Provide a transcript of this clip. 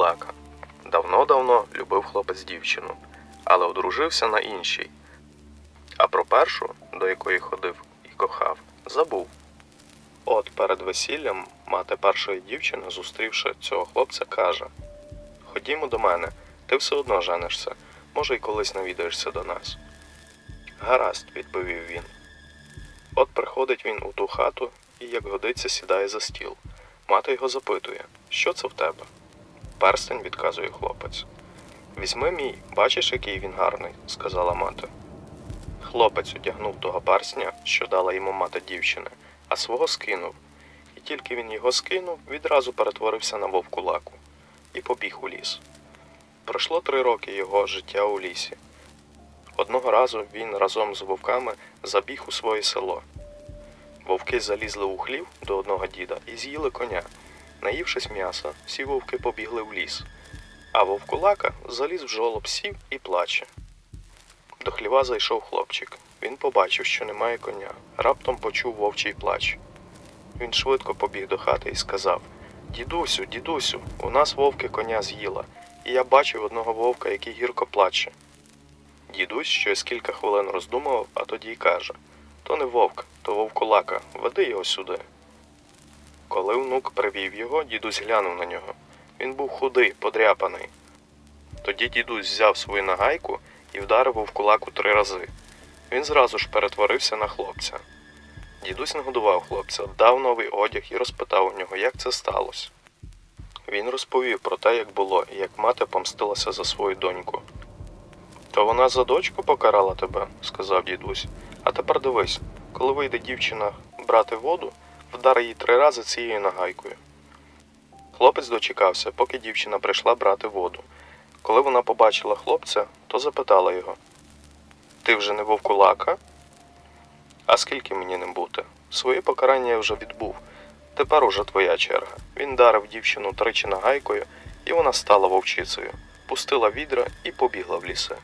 Вовкулака. Давно-давно любив хлопець дівчину, але одружився на іншій. А про першу, до якої ходив і кохав, забув. От перед весіллям мати першої дівчини, зустрівши цього хлопця, каже: Ходімо до мене, ти все одно женишся, може, й колись навідаєшся до нас. Гаразд, відповів він. От приходить він у ту хату і, як годиться, сідає за стіл. Мати його запитує, що це в тебе? Перстень, відказує хлопець. Візьми мій, бачиш, який він гарний, сказала мати. Хлопець одягнув того персня, що дала йому мати дівчини, а свого скинув. І тільки він його скинув, відразу перетворився на вовкулаку і побіг у ліс. Пройшло три роки його життя у лісі. Одного разу він разом з вовками забіг у своє село. Вовки залізли у хлів до одного діда і з'їли коня. Наївшись м'яса, всі вовки побігли в ліс, а вовкулака заліз в жолоб, сів і плаче. До хліва зайшов хлопчик. Він побачив, що немає коня. Раптом почув вовчий плач. Він швидко побіг до хати і сказав: Дідусю, дідусю, у нас вовки коня з'їла, і я бачив одного вовка, який гірко плаче. Дідусь щось кілька хвилин роздумував, а тоді й каже: То не вовк, то вовкулака, веди його сюди. Коли внук привів його, дідусь глянув на нього. Він був худий, подряпаний. Тоді дідусь взяв свою нагайку і вдарив вовкулаку три рази. Він зразу ж перетворився на хлопця. Дідусь нагодував хлопця, дав новий одяг і розпитав у нього, як це сталося. Він розповів про те, як було, і як мати помстилася за свою доньку. То вона за дочку покарала тебе, сказав дідусь. А тепер дивись, коли вийде дівчина брати воду, вдар її три рази цією нагайкою. Хлопець дочекався, поки дівчина прийшла брати воду. Коли вона побачила хлопця, то запитала його: Ти вже не вовкулака? А скільки мені ним бути? Своє покарання я вже відбув. Тепер уже твоя черга. Він дарив дівчину тричі нагайкою, і вона стала вовчицею, пустила відра і побігла в ліси.